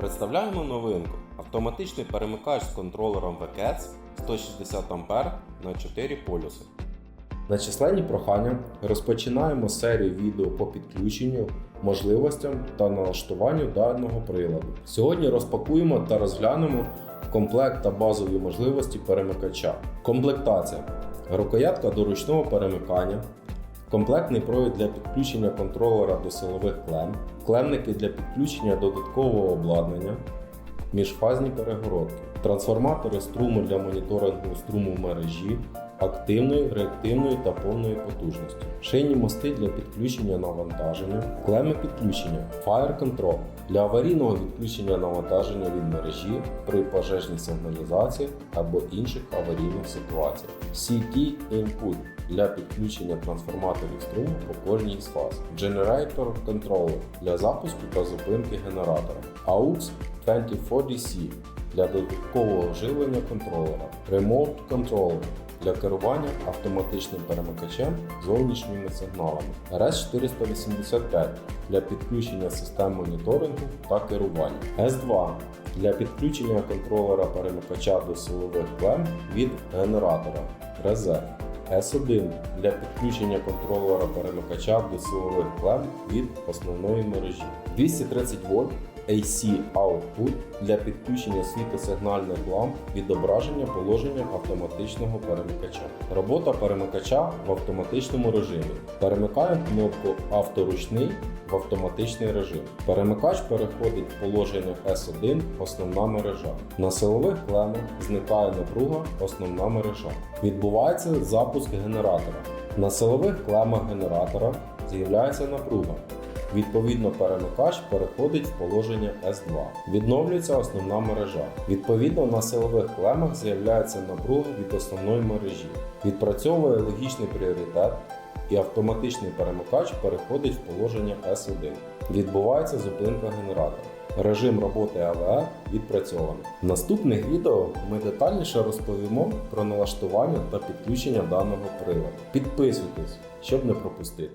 Представляємо новинку. Автоматичний перемикач з контролером VKETS 160 А на 4 полюси. На численні прохання розпочинаємо серію відео по підключенню, можливостям та налаштуванню даного приладу. Сьогодні розпакуємо та розглянемо комплект та базові можливості перемикача. Комплектація. Рукоятка до ручного перемикання, комплектний провід для підключення контролера до силових клем, клемники для підключення додаткового обладнання, міжфазні перегородки, трансформатори струму для моніторингу струму в мережі, активної, реактивної та повної потужності, шийні мости для підключення навантаження, клеми підключення, Fire Control. Для аварійного відключення навантаження від мережі при пожежній сигналізації або інших аварійних ситуаціях, CT Input. Для підключення трансформаторів струму по кожній з фаз, Generator Controller. Для запуску та зупинки генератора, AUX 24DC для додаткового живлення контролера, Remote Controller для керування автоматичним перемикачем зовнішніми сигналами, RS485 для підключення систем моніторингу та керування, S2 для підключення контролера перемикача до силових клем від генератора, Reset. S1 для підключення контролера перемикача до силових клем від основної мережі. 230 вольт AC output для підключення світлосигнальних ламп відображення положення автоматичного перемикача. Робота перемикача в автоматичному режимі. Перемикаємо кнопку авторучний в автоматичний режим. Перемикач переходить в положення S1 основна мережа. На силових клемах зникає напруга основна мережа. Відбувається запуск генератора. На силових клемах генератора з'являється напруга. Відповідно, перемикач переходить в положення S2. Відновлюється основна мережа. Відповідно, на силових клемах з'являється напруга від основної мережі. Відпрацьовує логічний пріоритет і автоматичний перемикач переходить в положення S1. Відбувається зупинка генератора. Режим роботи АВР відпрацьований. В наступних відео ми детальніше розповімо про налаштування та підключення даного приладу. Підписуйтесь, щоб не пропустити.